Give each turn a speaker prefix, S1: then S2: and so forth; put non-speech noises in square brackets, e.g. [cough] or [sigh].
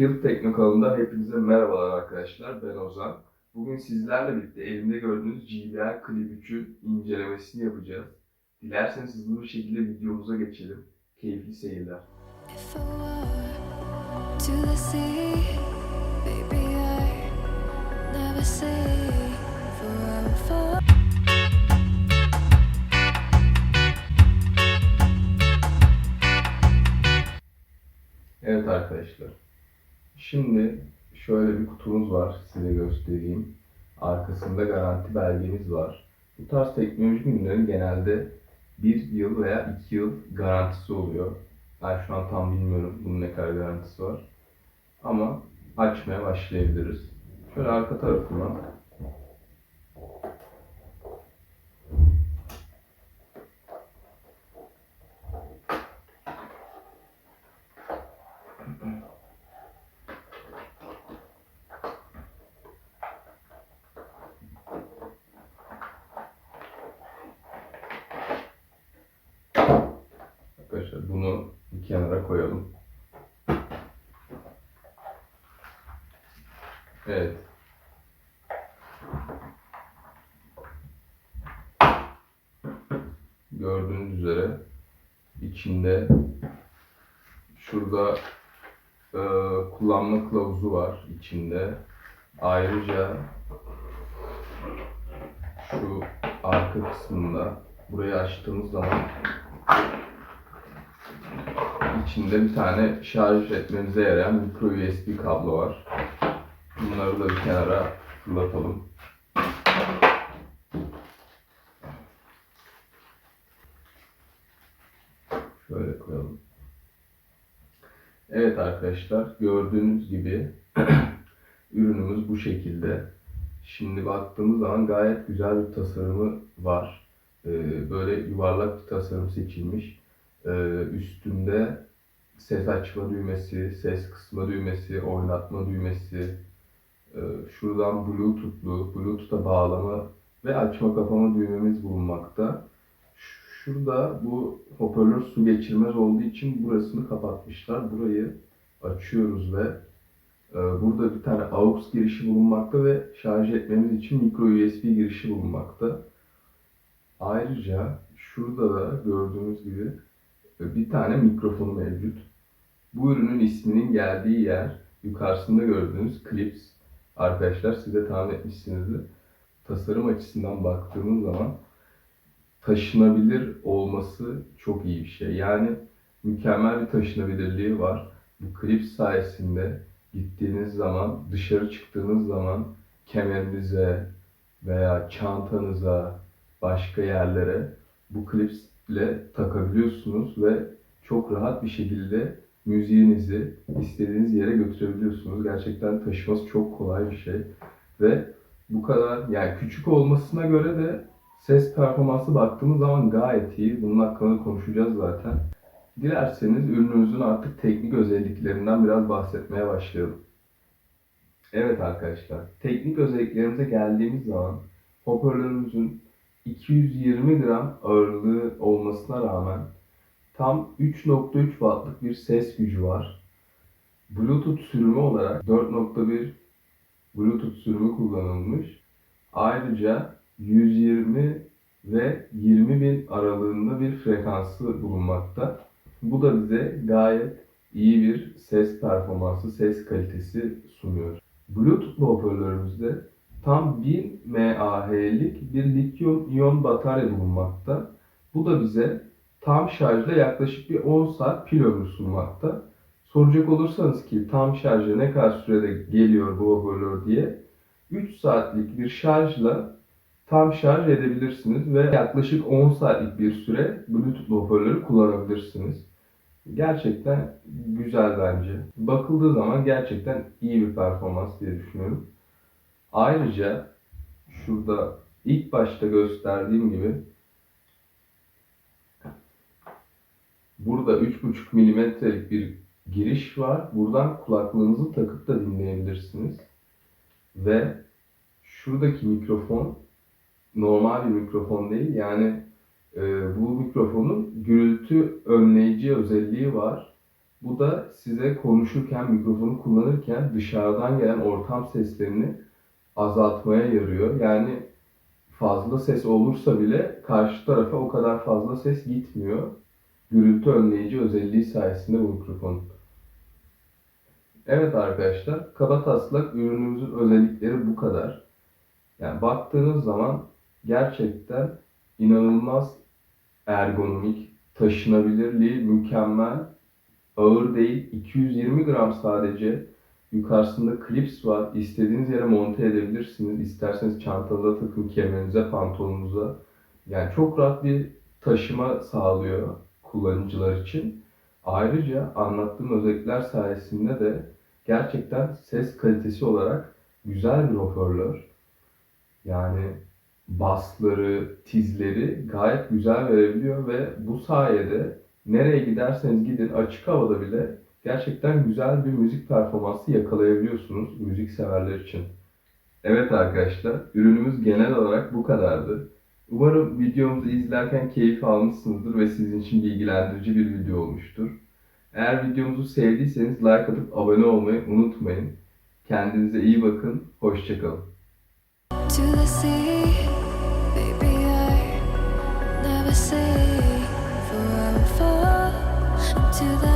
S1: Field Tekno kanalında hepinize merhabalar arkadaşlar. Ben Ozan. Bugün sizlerle birlikte elimde gördüğünüz JBL Clip 3'ün incelemesini yapacağız. Dilerseniz hızlı bir şekilde videomuza geçelim. Keyifli seyirler. Evet arkadaşlar. Şimdi şöyle bir kutumuz var. Size göstereyim. Arkasında garanti belgemiz var. Bu tarz teknoloji ürünlerin genelde bir yıl veya iki yıl garantisi oluyor. Ben şu an tam bilmiyorum bunun ne kadar garantisi var. Ama açmaya başlayabiliriz. Şöyle arka tarafından Arkadaşlar bunu bir kenara koyalım. Evet. Gördüğünüz üzere içinde şurada e, kullanma kılavuzu var içinde. Ayrıca şu arka kısmında burayı açtığımız zaman İçinde bir tane şarj etmemize yarayan micro USB kablo var. Bunları da bir kenara fırlatalım. Şöyle koyalım. Evet arkadaşlar gördüğünüz gibi [clears throat] ürünümüz bu şekilde. Şimdi baktığımız zaman gayet güzel bir tasarımı var. Ee, Böyle yuvarlak bir tasarım seçilmiş. Ee, Üstünde ses açma düğmesi, ses kısma düğmesi, oynatma düğmesi, e, şuradan Bluetooth'lu, Bluetooth'a bağlama ve açma kapama düğmemiz bulunmakta. Şurada bu hoparlör su geçirmez olduğu için burasını kapatmışlar. Burayı açıyoruz ve e, burada bir tane AUX girişi bulunmakta ve şarj etmemiz için micro USB girişi bulunmakta. Ayrıca şurada da gördüğünüz gibi e, bir tane mikrofonu mevcut. Bu ürünün isminin geldiği yer yukarısında gördüğünüz Clips. Arkadaşlar siz de tahmin etmişsinizdir. Tasarım açısından baktığımız zaman taşınabilir olması çok iyi bir şey. Yani mükemmel bir taşınabilirliği var. Bu Clips sayesinde gittiğiniz zaman, dışarı çıktığınız zaman kemerinize veya çantanıza, başka yerlere bu Clips ile takabiliyorsunuz ve çok rahat bir şekilde müziğinizi istediğiniz yere götürebiliyorsunuz. Gerçekten taşıması çok kolay bir şey. Ve bu kadar yani küçük olmasına göre de ses performansı baktığımız zaman gayet iyi. Bunun hakkında konuşacağız zaten. Dilerseniz ürünümüzün artık teknik özelliklerinden biraz bahsetmeye başlayalım. Evet arkadaşlar, teknik özelliklerimize geldiğimiz zaman hoparlörümüzün 220 gram ağırlığı olmasına rağmen tam 3.3 wattlık bir ses gücü var. Bluetooth sürümü olarak 4.1 Bluetooth sürümü kullanılmış. Ayrıca 120 ve 20 bin aralığında bir frekansı bulunmakta. Bu da bize gayet iyi bir ses performansı, ses kalitesi sunuyor. Bluetooth hoparlörümüzde tam 1000 mAh'lik bir lityum iyon batarya bulunmakta. Bu da bize tam şarjda yaklaşık bir 10 saat pil ömrü sunmakta. Soracak olursanız ki tam şarja ne kadar sürede geliyor bu hoparlör diye 3 saatlik bir şarjla tam şarj edebilirsiniz ve yaklaşık 10 saatlik bir süre Bluetooth hoparlörü kullanabilirsiniz. Gerçekten güzel bence. Bakıldığı zaman gerçekten iyi bir performans diye düşünüyorum. Ayrıca şurada ilk başta gösterdiğim gibi Burada 3.5 milimetrelik bir giriş var. Buradan kulaklığınızı takıp da dinleyebilirsiniz. Ve şuradaki mikrofon normal bir mikrofon değil. Yani e, bu mikrofonun gürültü önleyici özelliği var. Bu da size konuşurken, mikrofonu kullanırken dışarıdan gelen ortam seslerini azaltmaya yarıyor. Yani fazla ses olursa bile karşı tarafa o kadar fazla ses gitmiyor. Gürültü önleyici özelliği sayesinde bu mikrofon. Evet arkadaşlar, kaba taslak ürünümüzün özellikleri bu kadar. Yani baktığınız zaman gerçekten inanılmaz ergonomik, taşınabilirliği mükemmel, ağır değil, 220 gram sadece. Yukarısında klips var. İstediğiniz yere monte edebilirsiniz. İsterseniz çantanıza takın, kemerinize, pantolonunuza. Yani çok rahat bir taşıma sağlıyor kullanıcılar için. Ayrıca anlattığım özellikler sayesinde de gerçekten ses kalitesi olarak güzel bir hoparlör. Yani basları, tizleri gayet güzel verebiliyor ve bu sayede nereye giderseniz gidin açık havada bile gerçekten güzel bir müzik performansı yakalayabiliyorsunuz müzik severler için. Evet arkadaşlar, ürünümüz genel olarak bu kadardı. Umarım videomuzu izlerken keyif almışsınızdır ve sizin için bilgilendirici bir video olmuştur. Eğer videomuzu sevdiyseniz like atıp abone olmayı unutmayın. Kendinize iyi bakın, hoşçakalın.
S2: To the